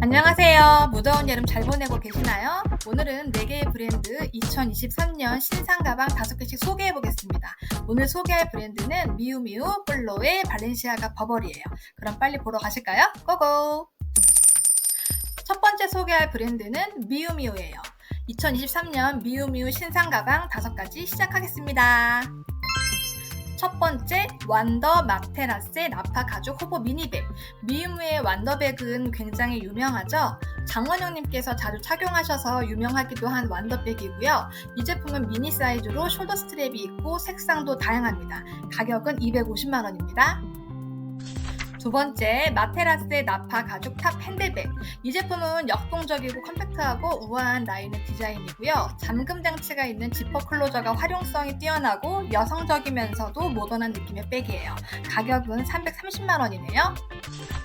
안녕하세요. 무더운 여름 잘 보내고 계시나요? 오늘은 4개의 브랜드 2023년 신상 가방 5개씩 소개해 보겠습니다. 오늘 소개할 브랜드는 미우미우, 플로의 발렌시아가 버버리예요. 그럼 빨리 보러 가실까요? 고고! 첫 번째 소개할 브랜드는 미우미우예요. 2023년 미우미우 신상 가방 5가지 시작하겠습니다. 첫 번째 완더 마테라스의 나파 가죽 호보 미니백. 미우무의 완더백은 굉장히 유명하죠? 장원영님께서 자주 착용하셔서 유명하기도 한 완더백이고요. 이 제품은 미니 사이즈로 숄더 스트랩이 있고 색상도 다양합니다. 가격은 250만 원입니다 두 번째 마테라스의 나파 가죽 탑 핸들백. 이 제품은 역동적이고 컴팩트하고 우아한 라인의 디자인이고요. 잠금 장치가 있는 지퍼 클로저가 활용성이 뛰어나고 여성적이면서도 모던한 느낌의 백이에요. 가격은 330만 원이네요.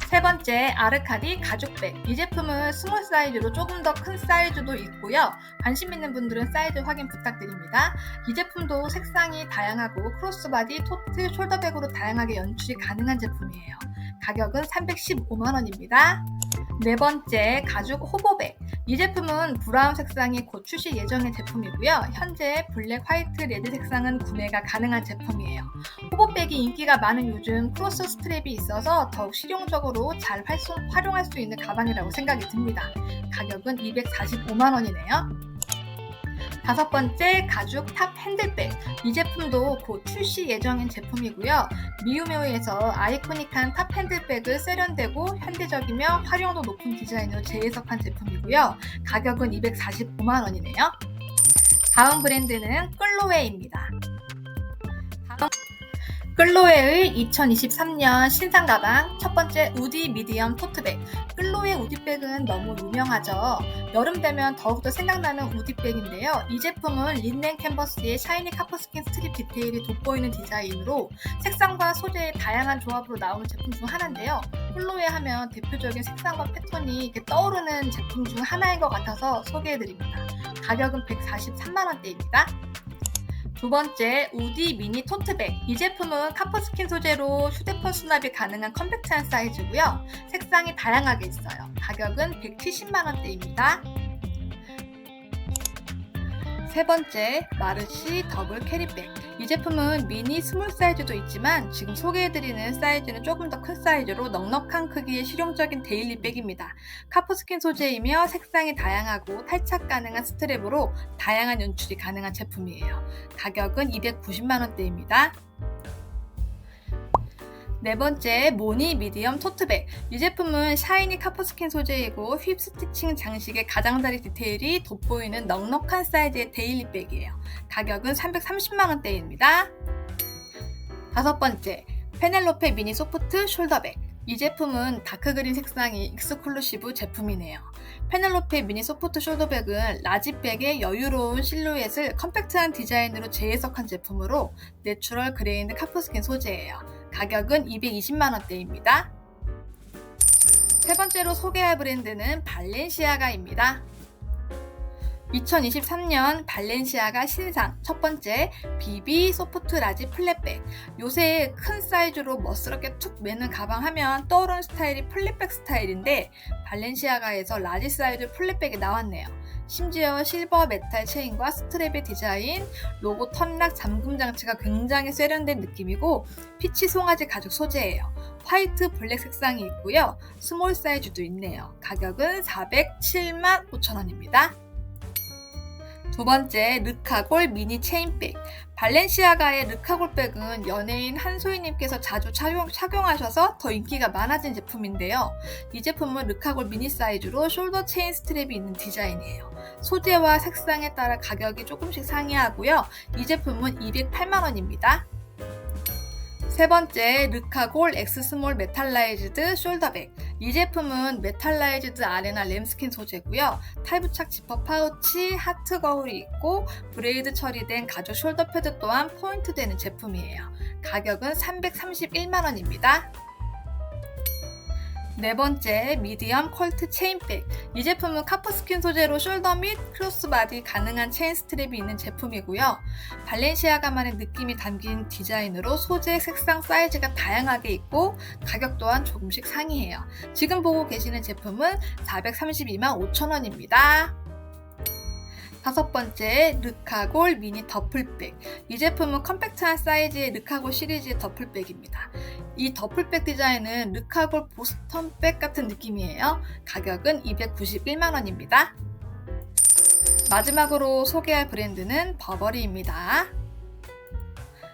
세 번째 아르카디 가죽백. 이 제품은 스몰 사이즈로 조금 더 큰 사이즈도 있고요. 관심 있는 분들은 사이즈 확인 부탁드립니다. 이 제품도 색상이 다양하고 크로스바디, 토트, 숄더백으로 다양하게 연출이 가능한 제품이에요 가격은 315만원입니다. 네 번째, 가죽 호보백. 이 제품은 브라운 색상이 곧 출시 예정의 제품이고요. 현재 블랙, 화이트, 레드 색상은 구매가 가능한 제품이에요. 호보백이 인기가 많은 요즘 크로스 스트랩이 있어서 더욱 실용적으로 잘 활용, 활용할 수 있는 가방이라고 생각이 듭니다. 가격은 245만원이네요. 다섯 번째 가죽 탑 핸들백. 이 제품도 곧 출시 예정인 제품이고요. 미우메오에서 아이코닉한 탑 핸들백을 세련되고 현대적이며 활용도 높은 디자인으로 재해석한 제품이고요. 가격은 245만 원이네요. 다음 브랜드는 끌로웨입니다. 다음 끌로웨의 2023년 신상 가방 첫 번째 우디 미디엄 토트백. 끌로웨 우디백은 너무 유명하죠 여름 되면 더욱더 생각나는 우디백인데요. 이 제품은 린넨 캔버스에 샤이니 카퍼스킨 스트립 디테일이 돋보이는 디자인으로 색상과 소재의 다양한 조합으로 나오는 제품 중 하나인데요. 끌로웨 하면 대표적인 색상과 패턴이 이렇게 떠오르는 제품 중 하나인 것 같아서 소개해드립니다. 가격은 143만원대입니다 두 번째, 우디 미니 토트백. 이 제품은 카퍼스킨 소재로 휴대폰 수납이 가능한 컴팩트한 사이즈고요. 색상이 다양하게 있어요. 가격은 170만 원대입니다. 세 번째, 마르시 더블 캐리백. 이 제품은 미니 스몰 사이즈도 있지만 지금 소개해드리는 사이즈는 조금 더 큰 사이즈로 넉넉한 크기의 실용적인 데일리 백입니다. 카포스킨 소재이며 색상이 다양하고 탈착 가능한 스트랩으로 다양한 연출이 가능한 제품이에요. 가격은 290만원대입니다. 네 번째, 모니 미디엄 토트백. 이 제품은 샤이니 카퍼스킨 소재이고 휩 스티칭 장식의 가장자리 디테일이 돋보이는 넉넉한 사이즈의 데일리 백이에요. 가격은 330만원대입니다. 다섯 번째, 페넬로페 미니 소프트 숄더백. 이 제품은 다크그린 색상이 익스클루시브 제품이네요. 페넬로페 미니 소프트 숄더백은 라지백의 여유로운 실루엣을 컴팩트한 디자인으로 재해석한 제품으로 내추럴 그레인드 카프스킨 소재예요. 가격은 220만 원대입니다. 세 번째로 소개할 브랜드는 발렌시아가입니다. 2023년 발렌시아가 신상 첫 번째 비비 소프트 라지 플랫백 요새 큰 사이즈로 멋스럽게 툭 매는 가방 하면 떠오르는 스타일이 플랫백 스타일인데 발렌시아가에서 라지 사이즈 플랫백이 나왔네요 심지어 실버 메탈 체인과 스트랩의 디자인, 로고 턴락 잠금 장치가 굉장히 세련된 느낌이고 피치 송아지 가죽 소재예요. 화이트 블랙 색상이 있고요. 스몰 사이즈도 있네요. 가격은 407만 5천 원입니다. 두 번째, 르카골 미니 체인백. 발렌시아가의 르카 골백은 연예인 한소희님께서 자주 착용, 착용하셔서 더 인기가 많아진 제품인데요. 이 제품은 르카골 미니 사이즈로 숄더 체인 스트랩이 있는 디자인이에요. 소재와 색상에 따라 가격이 조금씩 상이하고요. 이 제품은 208만원입니다. 세 번째, 르카골 엑스 스몰 메탈라이즈드 숄더백. 이 제품은 메탈라이즈드 아레나 램스킨 소재고요. 탈부착 지퍼 파우치, 하트 거울이 있고 브레이드 처리된 가죽 숄더 패드 또한 포인트 되는 제품이에요. 가격은 331만 원입니다. 네 번째, 미디엄 퀄트 체인백. 이 제품은 카프스킨 소재로 숄더 및 크로스바디 가능한 체인 스트랩이 있는 제품이고요. 발렌시아가만의 느낌이 담긴 디자인으로 소재, 색상, 사이즈가 다양하게 있고 가격 또한 조금씩 상이해요. 지금 보고 계시는 제품은 432만 5천원입니다. 다섯 번째, 르카골 미니 더플백. 이 제품은 컴팩트한 사이즈의 르카골 시리즈의 더플백입니다. 이 더플백 디자인은 르카골 보스턴백 같은 느낌이에요. 가격은 291만원입니다. 마지막으로 소개할 브랜드는 버버리입니다.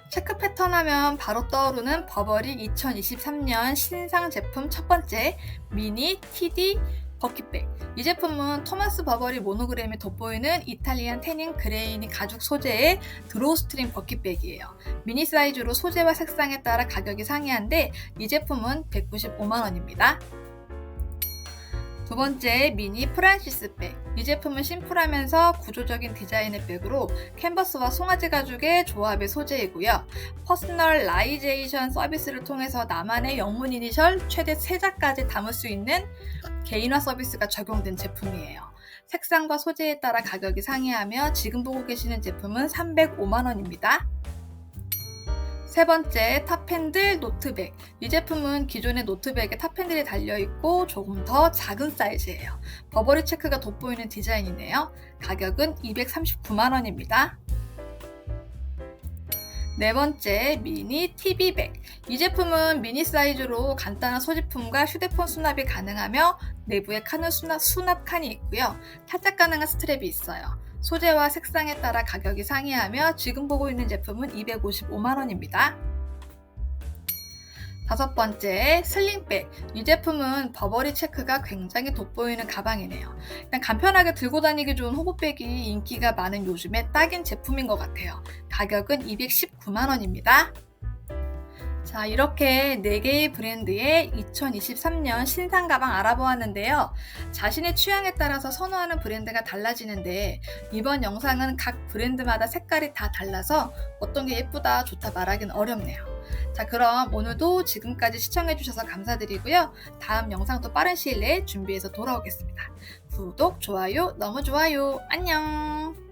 체크 패턴 하면 바로 떠오르는 버버리 2023년 신상 제품 첫 번째 미니 TD 버킷백. 이 제품은 토마스 버버리 모노그램이 돋보이는 이탈리안 태닝 그레이니 가죽 소재의 드로우스트림 버킷백이에요. 미니 사이즈로 소재와 색상에 따라 가격이 상이한데 이 제품은 195만원입니다. 두 번째 미니 프란시스 백. 이 제품은 심플하면서 구조적인 디자인의 백으로 캔버스와 송아지 가죽의 조합의 소재이고요. 퍼스널 라이제이션 서비스를 통해서 나만의 영문 이니셜 최대 3자까지 담을 수 있는 개인화 서비스가 적용된 제품이에요. 색상과 소재에 따라 가격이 상이하며 지금 보고 계시는 제품은 305만원입니다. 세 번째, 탑핸들 노트백. 이 제품은 기존의 노트백에 탑핸들이 달려있고 조금 더 작은 사이즈예요. 버버리 체크가 돋보이는 디자인이네요. 가격은 239만원입니다. 네 번째, 미니 TV백. 이 제품은 미니 사이즈로 간단한 소지품과 휴대폰 수납이 가능하며 내부에 칸은 수납, 수납 칸이 있고요. 탈착 가능한 스트랩이 있어요. 소재와 색상에 따라 가격이 상이하며 지금 보고 있는 제품은 255만원입니다. 다섯 번째, 슬링백. 이 제품은 버버리 체크가 굉장히 돋보이는 가방이네요. 그냥 간편하게 들고 다니기 좋은 호구백이 인기가 많은 요즘에 딱인 제품인 것 같아요. 가격은 219만원입니다. 자, 이렇게 4개의 브랜드의 2023년 신상 가방 알아보았는데요. 자신의 취향에 따라서 선호하는 브랜드가 달라지는데 이번 영상은 각 브랜드마다 색깔이 다 달라서 어떤 게 예쁘다, 좋다 말하기는 어렵네요. 자, 그럼 오늘도 지금까지 시청해주셔서 감사드리고요. 다음 영상도 빠른 시일 내에 준비해서 돌아오겠습니다. 구독, 좋아요, 너무 좋아요. 안녕!